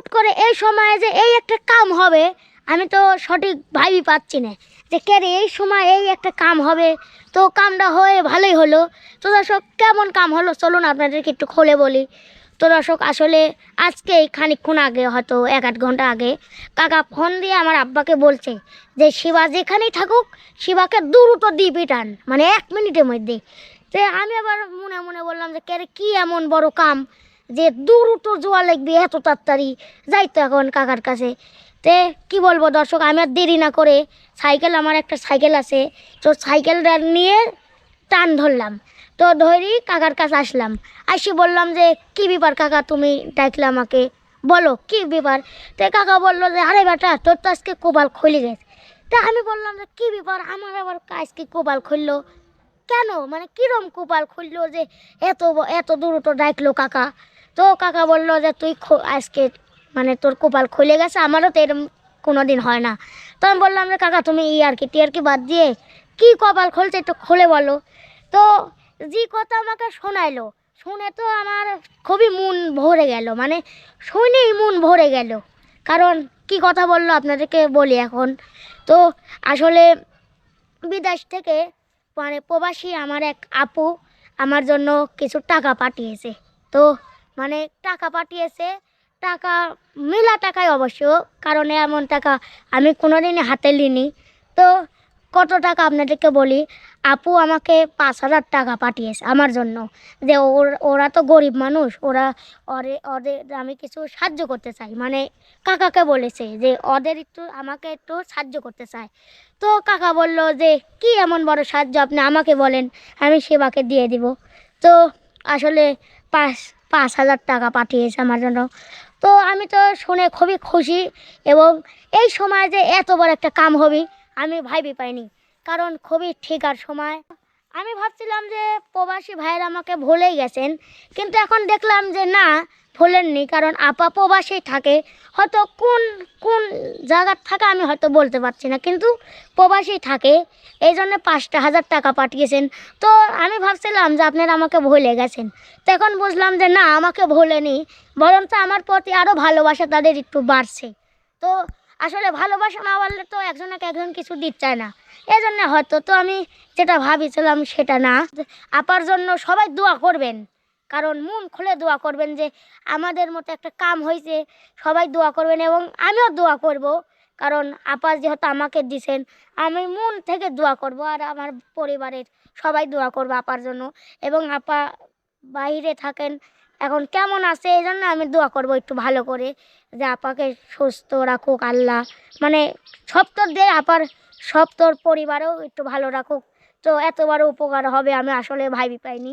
হুট করে এই সময়ে যে এই একটা কাম হবে, আমি তো সঠিক ভাবি পাচ্ছি না। যে কে রে, এই সময় এই একটা কাম হবে, তো কামটা হয়ে ভালোই হলো। তো দর্শক, কেমন কাম হলো? চলুন আপনাদেরকে একটু খোলে বলি। তো দর্শক, আসলে আজকে এই খানিকক্ষণ আগে, হয়তো এক আধ ঘণ্টা আগে, কাকা ফোন দিয়ে আমার আব্বাকে বলছে যে, শিবা যেখানেই থাকুক, শিবাকে দ্রুত দিয়ে পিটান মানে এক মিনিটের মধ্যে। তো আমি আবার মনে মনে বললাম যে, কে কি এমন বড় কাম? যে দ্রুত জোয়া লাগবে এত তাড়াতাড়ি, যাই তো এখন কাকার কাছে। তে কি বলব দর্শক, আমি আর দেরি না করে সাইকেল, আমার একটা সাইকেল আছে, তো সাইকেলটা নিয়ে টান ধরলাম। তো ধরি কাকার কাছে আসলাম। আসি বললাম যে, কি ব্যাপার কাকা, তুমি ডাকলে আমাকে? বলো, কি ব্যাপার? তো কাকা বলল যে, আরে বেটা, তোর তো আজকে কোবাল খুলে গেছে। তা আমি বললাম যে, কি ব্যাপার? আমার আবার আজকে কোবাল খুললো? কেন? মানে কিরম কোপাল খুললো যে এত এত দ্রুত ডাকলো কাকা? তো কাকা বলল যে, তুই আজকে মানে তোর কপাল খুলে গেছে, আমারও তো এরম কোনো দিন হয় না। তো আমি বললাম যে, কাকা, তুমি ই আর কি টি আর কি বাদ দিয়ে কি কপাল খুলছে একটু খুলে বলো। তো যে কথা আমাকে শোনাইলো। শুনে তো আমার খুবই মন ভরে গেল মানে শুনেই মন ভরে গেল। কারণ কি কথা বলল আপনাদেরকে বলি এখন। তো আসলে বিদেশ থেকে মানে প্রবাসী আমার এক আপু আমার জন্য কিছু টাকা পাঠিয়েছে। তো মানে টাকা পাঠিয়েছে, টাকা মেলা টাকায় অবশ্য, কারণে এমন টাকা আমি কোনোদিনই হাতে নিইনি। তো কত টাকা আপনাদেরকে বলি? আপু আমাকে পাঁচ হাজার টাকা পাঠিয়েছে আমার জন্য। যে ওর- তো গরিব মানুষ, ওরা ওরে ওদের আমি কিছু সাহায্য করতে চাই। মানে কাকাকে বলেছে যে ওদের একটু, আমাকে একটু সাহায্য করতে চায়। তো কাকা বলল যে, কি এমন বড় সাহায্য আপনি আমাকে বলেন, আমি সেবাকে দিয়ে দিব। তো আসলে পাঁচ পাঁচ হাজার টাকা পাঠিয়েছে আমার জন্য। তো আমি তো শুনে খুবই খুশি এবং এই সময় যে এত বড় একটা কাম হবে আমি ভাবি পাইনি। কারণ খুবই ঠিক আর সময়। আমি ভাবছিলাম যে প্রবাসী ভাইয়েরা আমাকে ভুলেই গেছেন। কিন্তু এখন দেখলাম যে না, ভুলেননি। কারণ আপা প্রবাসী থাকে। হয়তো কোন কোন জায়গার থাকে আমি হয়তো বলতে পারছি না। কিন্তু প্রবাসী থাকে। এই জন্য পাঁচটা হাজার টাকা পাঠিয়েছেন। তো আমি ভাবছিলাম যে আপনারা আমাকে ভুলে গেছেন। তো এখন বুঝলাম যে না, আমাকে ভুলেনি। বরঞ্চ আমার প্রতি আরও ভালোবাসা তাদের একটু বাড়ছে। তো আসলে ভালোবাসা না বাড়লে তো একজনকে একজন কিছু দিতে চায় না। এই জন্য হয়তো তো আমি যেটা ভাবিছিলাম সেটা না। আপার জন্য সবাই দোয়া করবেন। কারণ মন খুলে দোয়া করবেন যে আমাদের মতো একটা কাম হয়েছে, সবাই দোয়া করবেন এবং আমিও দোয়া করব। কারণ আপা যেহেতু আমাকে দিছেন, আমি মন থেকে দোয়া করব আর আমার পরিবারের সবাই দোয়া করব আপার জন্য। এবং আপা বাইরে থাকেন এখন কেমন আছে এই জন্য আমি দোয়া করব একটু ভালো করে, যে আপাকে সুস্থ রাখুক আল্লাহ। মানে সপ্তর দিয়ে আপার সপ্তর পরিবারও একটু ভালো রাখুক। তো এত বড় উপকার হবে আমি আসলে ভাবি পাইনি।